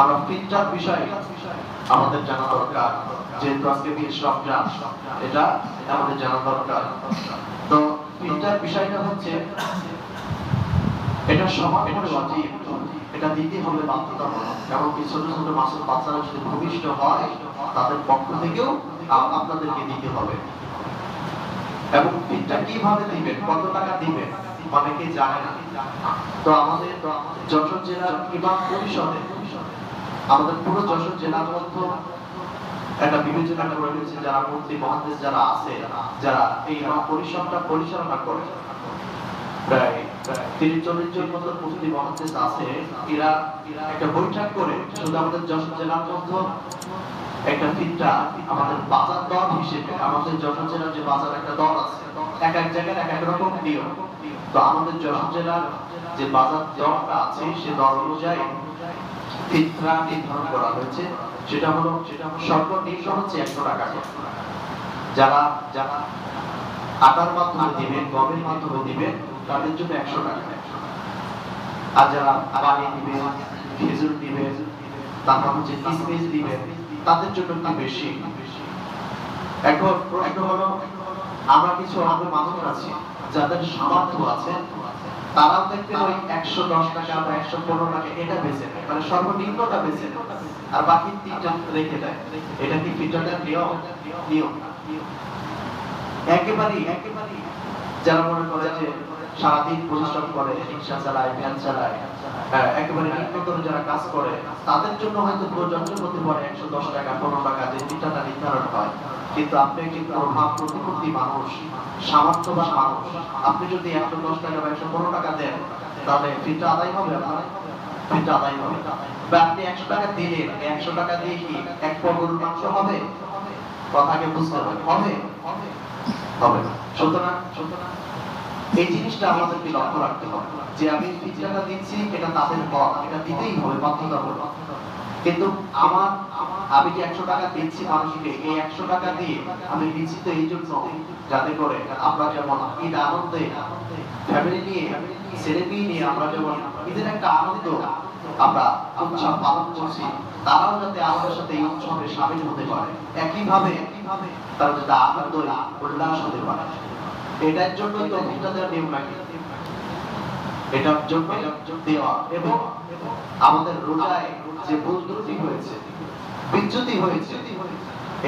আমরা ফিটটার বিষয়ে আমাদের জানা দরকার। যেহেতু আজকে বিশ রমজান এটা আমাদের জানা দরকার। তো ফিটটার বিষয়টা হচ্ছে, এটা সবার উপরে ওয়াজিব, এটা দিতে হবে বাধ্যতামূলক এমনকি ছোট ছোট মাসুম বাচ্চারা যদি ভূমিষ্ঠ হয়, তাদের পক্ষ থেকেও আপনাদেরকে দিতে হবে। এবং ফিটটা কীভাবে দিবেন কত টাকা দিবেন, অনেকে জানে না। তো আমাদের যশোর জেলার ইমাম পরিষদে আমাদের পুরো যশোর জেলার মধ্যে একটা বিবেচনা করে রয়েছে যারা মন্ত্রী, মহাদেশ যারা আছে, যারা এই পরিষদটা পরিচালনা করে বাজার যে বাজার আছে আমাদের যশোর জেলার যে বাজার দরটা আছে, সে দর অনুযায়ী ফিতরা নির্ধারণ করা হয়েছে সেটা হলো সেটা হলো সর্বনিম্ন হচ্ছে একশো টাকা যারা যারা আটার মাধ্যমে দিবে গমের মাধ্যমে দিবে তাদের জন্য একশো টাকা আর যারা পানি দিবে খেজুর দিবে তারপর হচ্ছে কিসমিস দিবে তাদের জন্য একটু বেশি। এখন প্রশ্ন হলো আমরা কিছু আমাদের মানুষ আছি যাদের সামর্থ্য আছে তারাও দেখবেন ওই একশো দশ টাকা বা একশো পনেরো টাকা এটা বেছে নেয়। মানে সর্বনিম্নটা বেছে নেয়। আর বাকি তিনটা রেখে দেয়। এটা কি ফিল্টারটার নিয়ম? নিয়ম একেবারেই একেবারেই। যারা মনে করে যে সারাদিন পরিশ্রম করে রিক্সা চালায় ভ্যান চালায় হ্যাঁ, একেবারে নিম্নতর যারা কাজ করে তাদের জন্য হয়তো হতে পারে একশো দশ টাকা পনেরো টাকা যে ফিল্টারটা নির্ধারণ হয়। কিন্তু আপনি একটি প্রভাব প্রতিপত্তি মানুষ সামর্থ্যবান মানুষ আপনি যদি একশো দশ টাকা বা একশো পনেরো টাকা দেন, তাহলে ফিল্টার আদায় হবে ফিল্টার আদায় হবে। বা আপনি একশো টাকা দিলেন একশো টাকা দিয়ে কি এক মাংস হবে? কথাকে বুঝতে হবে। হবে? হবে। সুতরাং সুতরাং এই জিনিসটা আমাদেরকে লক্ষ্য রাখতে হবে। যে আমি ফিল্টারটা দিচ্ছি, এটা তাদের হক এটা দিতেই হবে, বাধ্যতামূলক। কিন্তু আমার আমি যে একশো টাকা দিচ্ছি মানুষকে, এই একশো টাকা দিয়ে আমি দিচ্ছি তো এই জন্য যাতে করে আমরা যেমন ঈদ আনন্দে ফ্যামিলি নিয়ে ছেলে মেয়ে নিয়ে আমরা যেমন ঈদের একটা আনন্দ আমরা উৎসব পালন করছি, তারাও যাতে আমাদের সাথে এই উৎসবে সামিল হতে পারে। একইভাবে তারা যাতে আনন্দ উল্লাস হতে পারে। এটার জন্য তো অভিজ্ঞতা দেওয়ার নিয়ম নাকি? এটার জন্য দেওয়া। এবং আমাদের রোজায় যে ভুল হয়েছে বিচ্যুতি হয়েছে,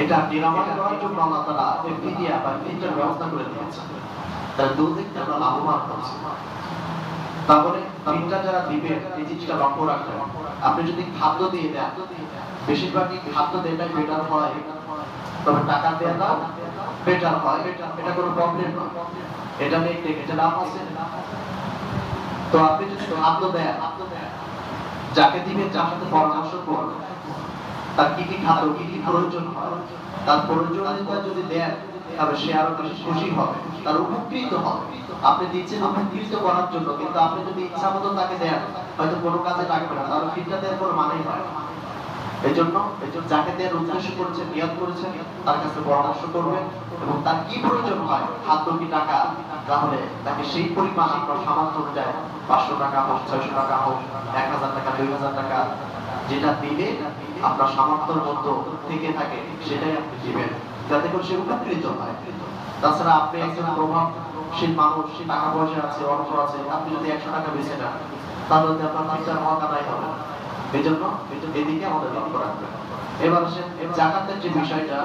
এটা নিরাময় করার জন্য আল্লাহ তারা ফিদিয়া বা ফিদিয়ার ব্যবস্থা করে দিয়েছে তাহলে দূর থেকে আমরা লাভবান হচ্ছি। তারপরে তিনটা যারা দিবে, এই জিনিসটা লক্ষ্য রাখবেন। আপনি যদি খাদ্য দিয়ে দেন, বেশিরভাগই খাদ্য দেওয়াটাই বেটার হয়। তবে টাকা দেওয়া দাও বেটার হয়। এটা কোনো প্রবলেম নয়। এটা নিয়ে এটা লাভ আছে। তো আপনি যদি খাদ্য দেন যাকে দিবেন যার সাথে পরামর্শ করবেন তার কি কি খাদ্য, কি কি প্রয়োজন হয়, তার প্রয়োজনীয়তা যদি দেন, তাহলে সে আরও বেশি খুশি হবে, তার উপকৃত হবে আপনি দিচ্ছেন উপকৃত করার জন্য, কিন্তু আপনি যদি ইচ্ছা মতো তাকে দেন, হয়তো কোনো কাজে লাগবে না, তাহলে ফিরটা দেওয়ার কোনো মানেই হয় না। এই জন্য এই যাকে দেওয়ার উদ্দেশ্য করেছেন নিয়ত করেছেন তার কাছে পরামর্শ করবেন এবং তার কি প্রয়োজন হয় খাদ্য কি টাকা তাহলে তাকে সেই পরিমাণ আপনার সামর্থ্য অনুযায়ী পাঁচশো টাকা হোক, ছয়শো টাকা হোক, এক হাজার টাকা, দুই হাজার টাকা যেটা দিলে আপনার সামর্থ্যের মধ্যে থেকে থাকে, সেটাই আপনি দিবেন যাতে করে সে উপকৃত হয় তাছাড়া আপনি একজন প্রভাবশীল মানুষ, টাকা পয়সা আছে, অর্থ আছে, আপনি যদি একশো টাকা বেছে নেন, তাহলে আপনার তিনটার হক আদায় হবে। এই জন্য এদিকে আমাদের লক্ষ্য রাখবে এবার জাকাতের যে বিষয়টা,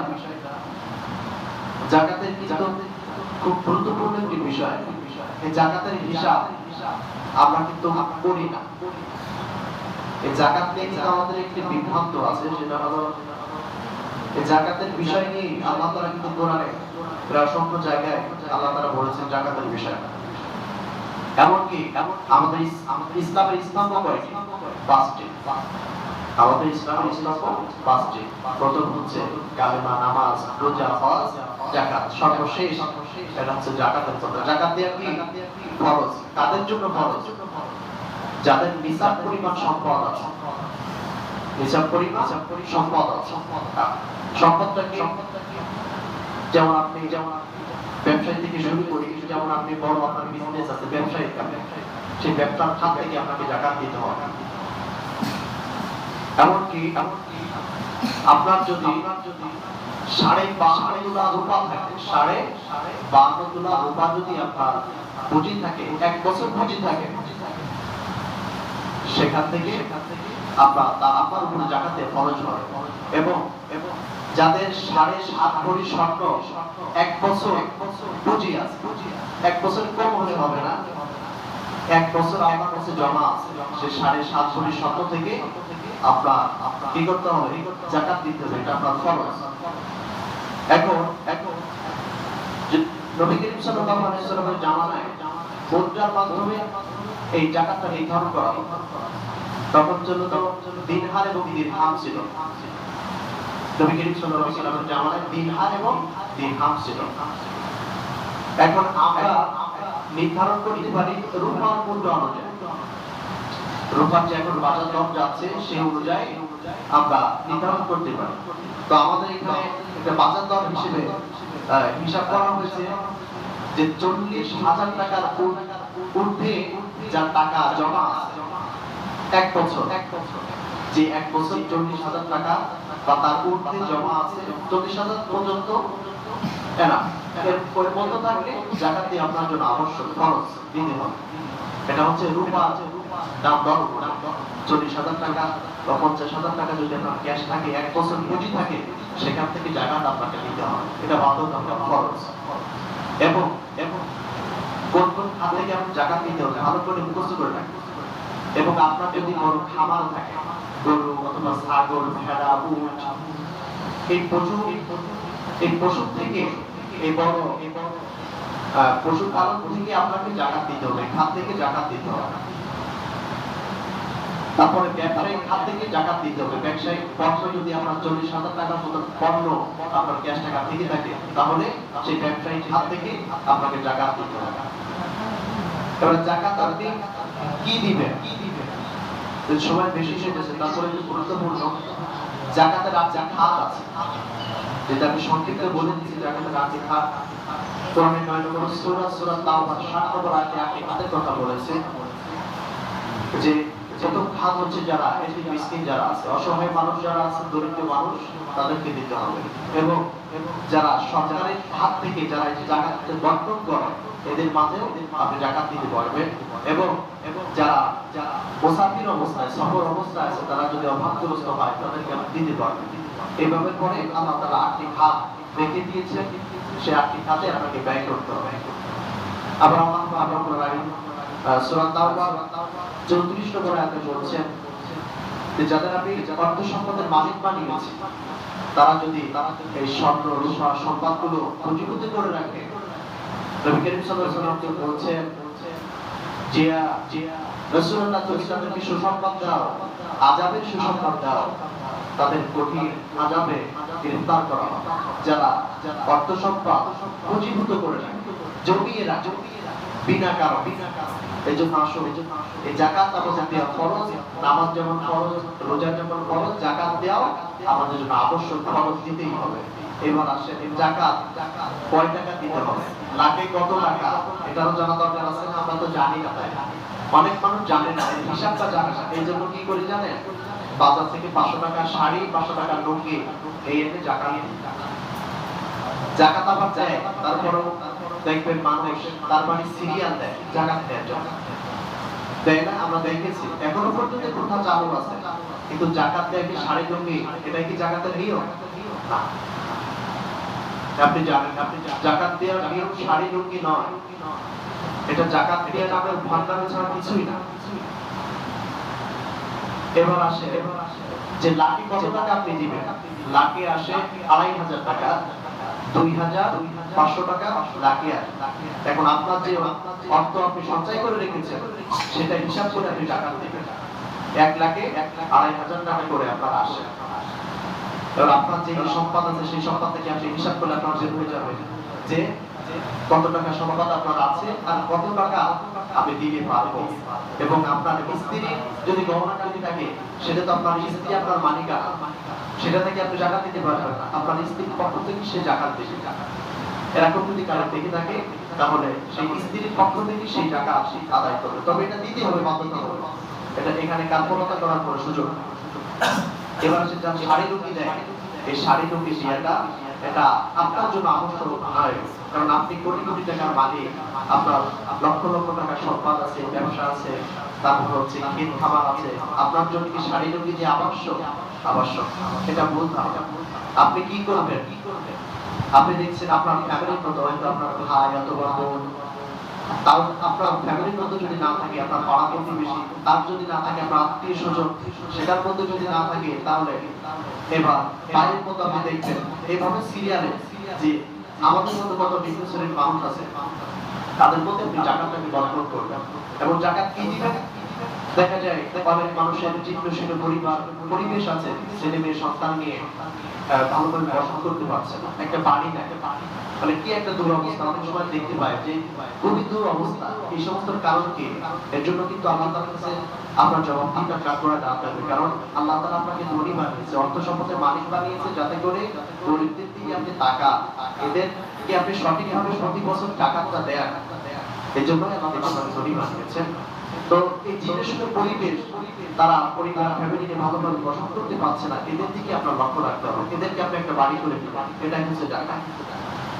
জাকাতের খুব গুরুত্বপূর্ণ একটি বিষয়। এই জাকাতের হিসাব আমরা কিন্তু করি না। এই জাকাত নিয়ে কিন্তু আমাদের একটি বিভ্রান্ত আছে, সেটা হলো এই জাকাতের বিষয় নিয়ে আল্লাহ তাআলা কিন্তু কোরআনে প্রায় অসংখ্য জায়গায় আল্লাহ তাআলা বলেছেন জাকাতের বিষয় এমনকি আমাদের আমাদের ইসলামের কয়টি? পাঁচটি। আমাদের ইসলামের স্তম্ভ পাঁচটি। প্রথম হচ্ছে কালেমা, নামাজ, রোজা, হজ জাকাত সর্বশেষ এটা হচ্ছে জাকাতের কথা। জাকাত দেওয়া কি? ফরজ। কাদের জন্য ফরজ? যাদের নিসাব পরিমাণ সম্পদ আছে। নিসাব পরিমাণ সম্পদ আছে। সম্পদটা কি? যেমন আপনি যেমন ব্যবসায়ী থেকে শুরু করি যেমন আপনি বড় আপনার বিজনেস আছে, ব্যবসায়ী, সেই ব্যবসার খাত থেকে আপনাকে জাকাত দিতে হবে। এমনকি আপনার যদি সাড়ে বান্ন তুলা রূপা থাকে, সাড়ে বান্ন তুলা রূপা যদি আপনার পুঁজি থাকে, এক বছর পুঁজি থাকে, সেখান থেকে তা আপনার উপরে জাকাতে খরচ হয়। এবং যাদের সাড়ে সাত ভরি স্বর্ণ এক বছর পুঁজি আছে। এক বছর কম হলে হবে না। এক বছর আপনার কাছে জমা আছে। সে সাড়ে সাত ভরি স্বর্ণ থেকে আপনার কি করতে হবে? জাকাত দিতে হবে। এটা আপনার খরচ এখন এখন মাধ্যমে এই জাকাতটা নির্ধারণ করা তখন ছিল তো এবং ছিল। নবী করিম সাল্লাল্লাহু আলাইহি সাল্লামের জামানায় দিনহার এবং দিরহাম ছিল। এখন আমরা নির্ধারণ করতে পারি রূপার মূল্য অনুযায়ী। রূপার যে এখন বাজার দাম যাচ্ছে সেই অনুযায়ী আমরা নির্ধারণ করতে পারি। তো আমাদের এখানে একটা বাজার দর হিসেবে হিসাব করা হয়েছে যে চল্লিশ হাজার টাকার ঊর্ধ্বে যার টাকা জমা আছে, এক বছর। যে এক বছর চল্লিশ হাজার টাকা বা তার ঊর্ধ্বে জমা আছে চল্লিশ হাজার পর্যন্ত টাকা যদি এক বছর পুঁজি থাকে, সেখান থেকে আপনাকে হবে। এটা খরচ এবং এবং কোন কোন খাত আপনি দিতে হবে ভালো করে মুখস্থ করে রাখবেন। এবং আপনার যদি বড় খামার থাকে গরু অথবা ছাগল ভেড়া উট এই পশু এই পশু থেকে এই বড় আহ, পশুপালন থেকে আপনাকে জাকাত দিতে হবে খাত থেকে জাকাত দিতে হবে। তারপরে ব্যবসায়িক খাত থেকে জাকাত দিতে হবে। ব্যবসায়িক পণ্য যদি আপনার চল্লিশ হাজার টাকার মতো পণ্য আপনার ক্যাশ টাকা থেকে থাকে তাহলে সেই ব্যবসায়িক খাত থেকে আপনাকে জাকাত দিতে হবে। এবার জাকাত আপনি কি দিবেন? কি দিবেন সবাই বেশি সেটেছে তারপরে একটু গুরুত্বপূর্ণ। জাকাতের আপনি খাত আছে, যেটা আমি সংক্ষিপ্ত বলে দিচ্ছি, জাকাতের রাজ্যে খাত। কোরআনে নয় নম্বর সূরা সূরা তাওবা 60 নম্বর আয়াতে আপনি কথা বলেছে যে প্রথম খাত হচ্ছে যারা মিসকিন যারা আছে, অসহায় মানুষ যারা আছে, দরিদ্র মানুষ, তাদেরকে দিতে হবে। এবং যারা সরকারের হাত থেকে যারা এই বন্টন করে, এদের মাঝেও আপনি জাকাত দিতে পারবেন। এবং যারা মুসাফির অবস্থায়, সফর অবস্থায় আছে, তারা যদি অভাবগ্রস্ত হয়, তাদেরকে আপনি দিতে পারবেন। এইভাবে করে আল্লাহ তারা আটটি খাত রেখে দিয়েছেন। সে আটটি খাতে আপনাকে ব্যয় করতে হবে। আবার আল্লাহ আল্লাহ রাব্বুল সূরা তাওবা 34 নম্বর আয়াতে বলছেন যে যাদের আমি অর্থ সম্পদের মালিক বানিয়ে তারা যদি এই স্বর্ণ, রূপা, সম্পদগুলো পুঁজিভূত করে রাখে, নবী করিম সাল্লাল্লাহু আলাইহি বলছেন যে যে রাসূলুল্লাহ তুমি তাদেরকে সুসংবাদ দাও, আযাবের সুসংবাদ দাও, তাদের কঠিন আযাবে গ্রেফতার করা। যারা অর্থ সম্পদ পুঁজিভূত করে রাখে, জমিয়ে রাখে, বিনা কারণ এই জন্য আসো এই জাকাত আমাদের দেওয়া ফরজ, নামাজ যেমন ফরজ, রোজা যেমন ফরজ, জাকাত দেওয়া আমাদের জন্য আবশ্যক খরচ দিতেই হবে। এবার আসে জাকাত কয় টাকা দিতে হবে? লাখে কত টাকা? এটারও জানা দরকার আছে না? আমরা তো জানি না তাই। অনেক মানুষ জানে না হিসাবটা জানে না। এই জন্য কি করি জানেন? বাজার থেকে পাঁচশো টাকা শাড়ি, পাঁচশো টাকা লুঙ্গি, এই এনে জাকাত। জাকাত আবার দেয়, তারপরেও দেখবেন মানুষ তার মানে সিরিয়াল দেয় জাকাত জন্য দেয়। না, আমরা দেখেছি। এখনও পর্যন্ত প্রথা চালু আছে। কিন্তু জাকাত দেয় কি শাড়ি লুঙ্গি এটা কি জাকাতের নিয়ম? না। আপনি জানেন, আপনি জাকাত দেওয়ার নিয়ম শাড়ি লুঙ্গি নয়। এটা জাকাত দেওয়ার নামের ভান্ডারে ছাড়া কিছুই না। এবার আসে এবার আসে। যে লাখে কত টাকা আপনি দিবেন? লাখে আসে আড়াই হাজার টাকা। দুই হাজার পাঁচশো টাকা লাখে এখন আপনার যে অর্থ আপনি সঞ্চয় করে রেখেছেন, সেটা হিসাব করে আপনি টাকা দেবেন। এক লাখে আড়াই হাজার টাকা করে আপনার আসে। এবার আপনার যে সম্পদ আছে, সেই সম্পদ থেকে আপনি হিসাব করলে আপনার যে হয়ে যাবে যে কত টাকা সম্পদ আপনার আছে আর কত টাকা আপনি দিতে পারব এবং আপনার স্ত্রী যদি গহনা যদি থাকে, সেটা তো আপনার স্ত্রী, আপনার মালিকা সেটা থেকে আপনি জাকাত দিতে পারবেন না। আপনার স্ত্রীর পক্ষ থেকে সে জাকাত দেবে। এরকম যদি কারও থেকে থাকে, তাহলে সেই স্ত্রীর পক্ষ থেকে সেই টাকা আপনি আদায় করবে। তবে এটা দিতে হবে বাধ্যতা হবে। এটা এখানে কাল্পনতা করার কোনো সুযোগ। এবার সেটা শাড়ি রুটি দেয় এই শাড়ি রুটি দেওয়াটা এটা আপনার জন্য আবশ্যক নয় কারণ আপনি কোটি কোটি টাকার মালিক, আপনার লক্ষ লক্ষ টাকার সম্পদ আছে, ব্যবসা আছে, তারপর হচ্ছে ক্ষেত খাবার আছে, আপনার জন্য কি শাড়ি রুটি যে আবশ্যক আবশ্যক এটা ভুল ধারণা আপনি কি করবেন? কি করবেন আপনি দেখছেন আপনার ফ্যামিলির মতো, হয়তো আপনার ভাই অথবা বোন, তাও আপনার ফ্যামিলির মধ্যে যদি না থাকে, আপনার পাড়া প্রতিবেশী, তার যদি না থাকে, আপনার আত্মীয় স্বজন সেটার মধ্যে যদি না থাকে, তাহলে এবার বাইরের মতো আপনি দেখবেন এইভাবে সিরিয়ালে যে আমাদের মধ্যে কত বিভিন্ন শ্রেণির মানুষ আছে, তাদের মধ্যে আপনি জাকাতটাকে বন্টন করবেন এবং জাকাত কি দিবেন দেখা যায়, অনেক মানুষের চিত্তশীল পরিবার পরিবেশ আছে, ছেলে মেয়ে সন্তান নিয়ে ভালো করে বসবাস করতে পারছে না। একটা বাড়ি না মানে কি একটা দুরবস্থা অনেক সময় দেখতে পাই যে খুবই দুরবস্থা এই সমস্ত কারণ কি? এর জন্য কিন্তু আল্লাহ তাআলার কাছে আপনার জবাবদিহিতা কাজ করা দরকার কারণ আল্লাহ তাআলা আপনাকে ধনী বানিয়েছে, অর্থ সম্পদের মালিক বানিয়েছে যাতে করে গরিবদের দিয়ে আপনি টাকা এদেরকে আপনি সঠিকভাবে প্রতি বছর টাকাটা দেন? এই জন্যই আল্লাহ ধনী বানিয়েছেন। তো এই জীবনের পরিবেশ, তারা পরিবার ফ্যামিলিকে ভালোভাবে বসবাস করতে পারছে না। এদের দিকে আপনার লক্ষ্য রাখতে হবে। এদেরকে আপনি একটা বাড়ি করে দিবেন এটাই হচ্ছে জায়গা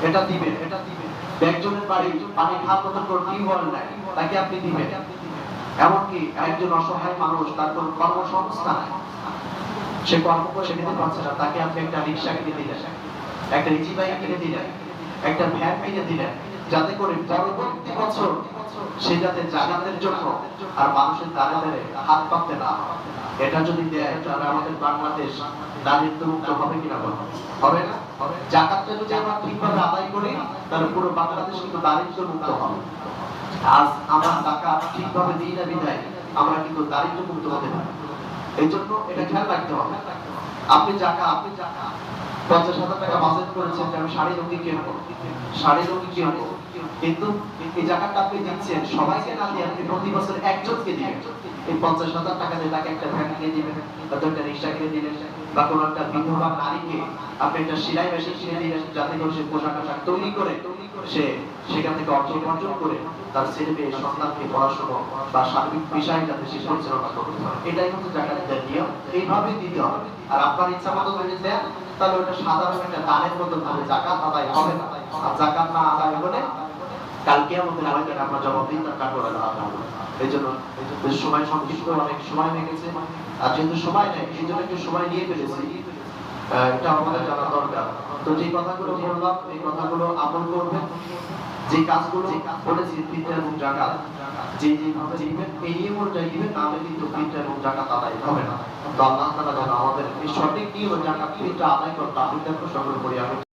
এটা দিবেন এটা দিবেন। একজনের বাড়ি পানি খাওয়ার মতো করে টিউবওয়েল নাই? তাকে আপনি দিবেন? এমনকি একজন অসহায় মানুষ, তার কোনো কর্মসংস্থান সে কর্ম করে নিতে পারছে না, তাকে আপনি একটা রিক্সা কিনে দিলেন, একটা ইজি বাইক কিনে দিলেন, একটা ভ্যান কিনে দিলেন, যাতে করে পরবর্তী বছর সে যাতে জাগাতের জন্য আর মানুষের দ্বারে দ্বারে হাত পাততে না। এটা যদি দেয়, তাহলে আমাদের বাংলাদেশ দারিদ্র মুক্ত হবে কিনা হবে না? জাকাতটা যদি আমরা ঠিকভাবে আদায় করি, তাহলে পুরো বাংলাদেশ কিন্তু দারিদ্র মুক্ত হবে। আজ আমরা টাকা ঠিকভাবে দিই না বিদায় আমরা কিন্তু দারিদ্র মুক্ত হতে পারি। এই জন্য এটা খেয়াল রাখতে হবে। আপনি টাকা আপনি টাকা পঞ্চাশ হাজার টাকা বাজেট করেছেন আমি শাড়ি রঙি কিনবো। শাড়ি রঙি কিনবো। কিন্তু এই জায়গাটা আপনি দিচ্ছেন, সবাইকে না দিয়ে আপনি প্রতি বছর একজনকে দিবেন। এই পঞ্চাশ হাজার টাকা দিয়ে তাকে একটা ভ্যান কিনে দিবেন একটা রিক্সা কিনে দিলেন বা কোনো একটা বিধবা নারীকে আপনি একটা সেলাই মেশিন কিনে দিলেন যাতে করে সে পোশাক আশাক তৈরি করে, সে সেখান থেকে অর্থ উপার্জন করে তার ছেলে সন্তানকে পড়াশোনা বা সার্বিক বিষয় যাতে সে পরিচালনা করতে পারে। এটাই হচ্ছে জাকাতের নিয়ম। এইভাবেই দিতে হবে। আর আপনার ইচ্ছা মতো যদি দেন, তাহলে ওটা সাধারণ একটা দানের মতো ভাবে জাকাত আদায় হবে না। আর জাকাত না আদায় হলে কালকে আমাদের আলাদা আপনার জবাব দিন তার কাঠগড়া দেওয়া হবে সময় সংক্ষিপ্ত অনেক সময় হয়ে গেছে। আর যেহেতু সময় নেই, এই জন্য একটু সময় নিয়ে ফেলেছি। এটা আমাদের জানা দরকার। তো যে কথাগুলো বললাম, এই কথাগুলো আমল যে কাজগুলো এবং যে যেভাবে এই তাহলে কিন্তু ফিতরা এবং আদায় হবে না। তো আল্লাহ যেন আমাদের এই সঠিক নিয়ম জাকাত ফিতরা আদায় করতে আমি সংগ্রহ করি আমি